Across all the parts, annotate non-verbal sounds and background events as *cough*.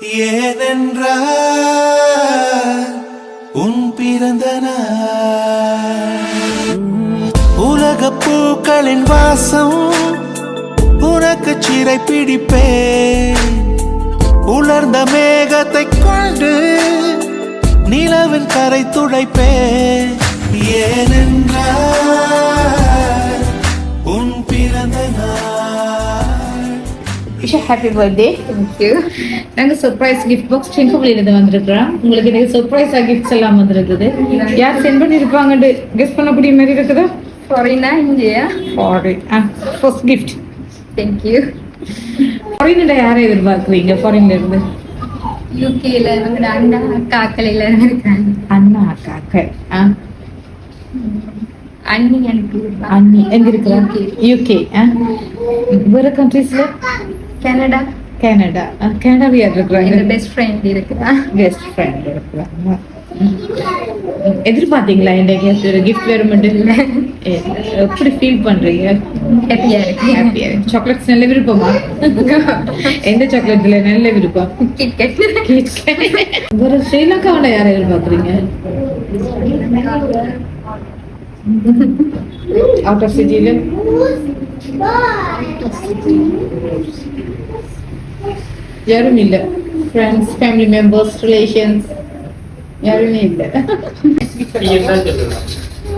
ஏனென்றால் உன் பிறந்த உலக பூக்களின் வாசம் உனக்கு சிறை பிடிப்பேன். உலர்ந்த மேகத்தை கொண்டு நிலவின் கரை துடைப்பே ஏனென்றால் wish happy birthday thank you நாங்க சர்ப்ரைஸ் கிஃப்ட் பாக்ஸ் செங்கோலியிலிருந்து வந்திருக்கிறோம். உங்களுக்கு எனக்கு சர்ப்ரைஸா கிஃப்ட்ஸ் எல்லாம் வந்திருக்குது. யார் சென்ட் பண்ணிருப்பாங்கன்னு கெஸ் பண்ணக்கூடிய மாதிரி இருக்குதா? ஃபாரினா இந்தியா ஃபாரின் ஆ ஃபர்ஸ்ட் கிஃப்ட் தேங்க்யூ ஃபாரின்ல யாரை எதிர்பார்க்குறீங்க? ஃபாரின்ல இருந்து. யூகேல எங்களோட அண்ணா அக்காக்கள் எல்லாரும் இருக்காங்க அண்ணா அக்காக்கள் ஆ. அண்ணி எனக்கு அண்ணி எங்க இருக்கிறாங்க. யூகே ஆ. வேற கண்ட்ரீஸ்ல கனடா. கனடா. கனடாவில் யார் இருக்கிறாங்க பெஸ்ட் ஃப்ரெண்ட் இருக்குதா பெஸ்ட் ஃப்ரெண்ட் இருக்கிறாங்க. எதிர்பார்த்தீங்களா இந்த கிஃப்ட் கிஃப்ட் வருமெண்ட் இல்லை. எப்படி ஃபீல் பண்றீங்க? ஹாப்பியா இருக்கு. ஹாப்பியா சாக்லேட்ஸ் நல்ல விருப்பமா? எந்த சாக்லேட்ல நல்ல விருப்பம்? கிட்கட் ஒரு ஸ்ரீலங்காவில் யாரை எதிர்பார்க்குறீங்க? *laughs* Auto sediyle. Yarım Friends, family members, relations. Yarım ille. Yeniden geliyorlar.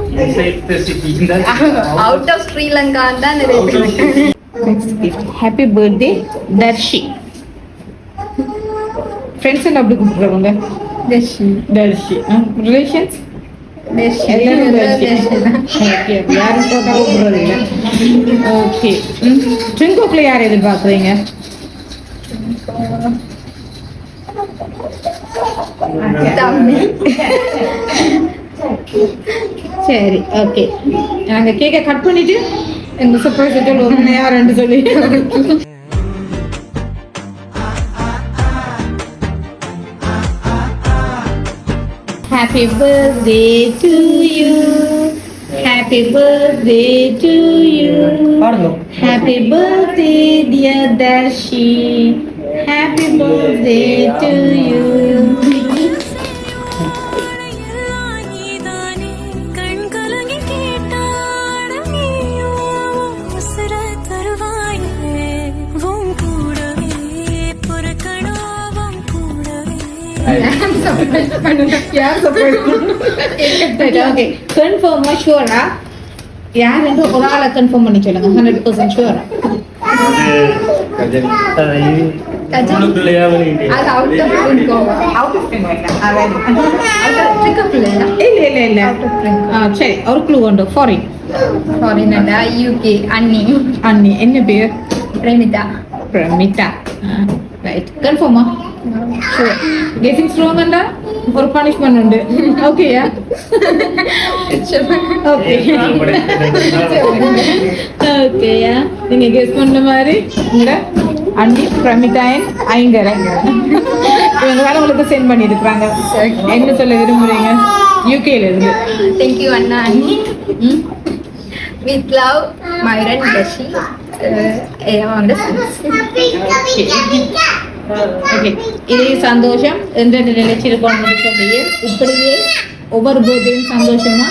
*laughs* Out of Sri Lanka'dan nereye Next gift. Happy birthday Darshi. Friends ne yaptık bu programda? Darshi. Darshi. Relations? யாரும் போட்டா கூப்பிடுறதில்ல ஓகே ட்ரிங்கோக்கில் யார் எதிர்பார்க்குறீங்க தம்பி சரி ஓகே நாங்கள் கேக்கை cut பண்ணிட்டு எங்கள் சர்ப்ரைஸ் சொல்லுவோம் யாருன்னு சொல்லி Happy birthday to you. Happy birthday to you. Happy birthday, dear Darshi. Happy birthday to you. Okay கன்ஃபார்மா ஷூரா யார் என்று ஒரு ஆளை கன்ஃபார்ம் பண்ணி சொல்லுங்க ஹண்ட்ரட் பர்சன்ட் ஷூரா அது out of ட்ரிங்கோவா out of ten out of ட்ரிங்கப் இல்லையா இல்ல இல்ல இல்ல ஆ, சரி ஒரு க்ளூ உண்டு ஃபாரின் ஃபாரினடா யூகே அண்ணி அண்ணி என்ன பேர் பிரமிதா பிரமிதா ரைட் கன்ஃபார்மா கெட்டிங் ஸ்ட்ராங் அண்டா ஒரு பனிஷ்மெண்ட் உண்டு ஓகேயா ஓகே ஓகேயா நீங்க கெஸ் பண்ண மாதிரி உங்க அண்ணி பிரமிதாயன் ஐங்கரன் இவங்க வேற உங்களுக்கு சென்ட் பண்ணியிருக்கிறாங்க என்ன சொல்ல விரும்புறீங்க யூகேல இருந்து தேங்க்யூ அண்ணா அண்ணி வித் லவ் மைரன் பஷி அவங்களோட ஓகே இதே சந்தோஷம் என்றென்று நிலைச்சிருக்கணும்னு சொல்லி இப்படியே ஒவ்வொரு போதையும் சந்தோஷமா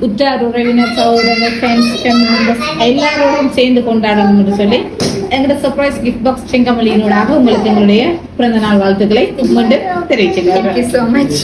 உற்றார் உறவினர் சகோதரர்கள் ஃப்ரெண்ட்ஸ் ஃபேமிலி மெம்பர்ஸ் எல்லாரோடும் சேர்ந்து கொண்டாடணும்னு சொல்லி எங்களோட சர்ப்ரைஸ் கிஃப்ட் பாக்ஸ் செங்கமலியினூடாக உங்களுக்கு எங்களுடைய பிறந்த நாள் வாழ்த்துக்களை மீண்டும் தெரிவிச்சுக்கிறேன் தேங்க்யூ ஸோ மச்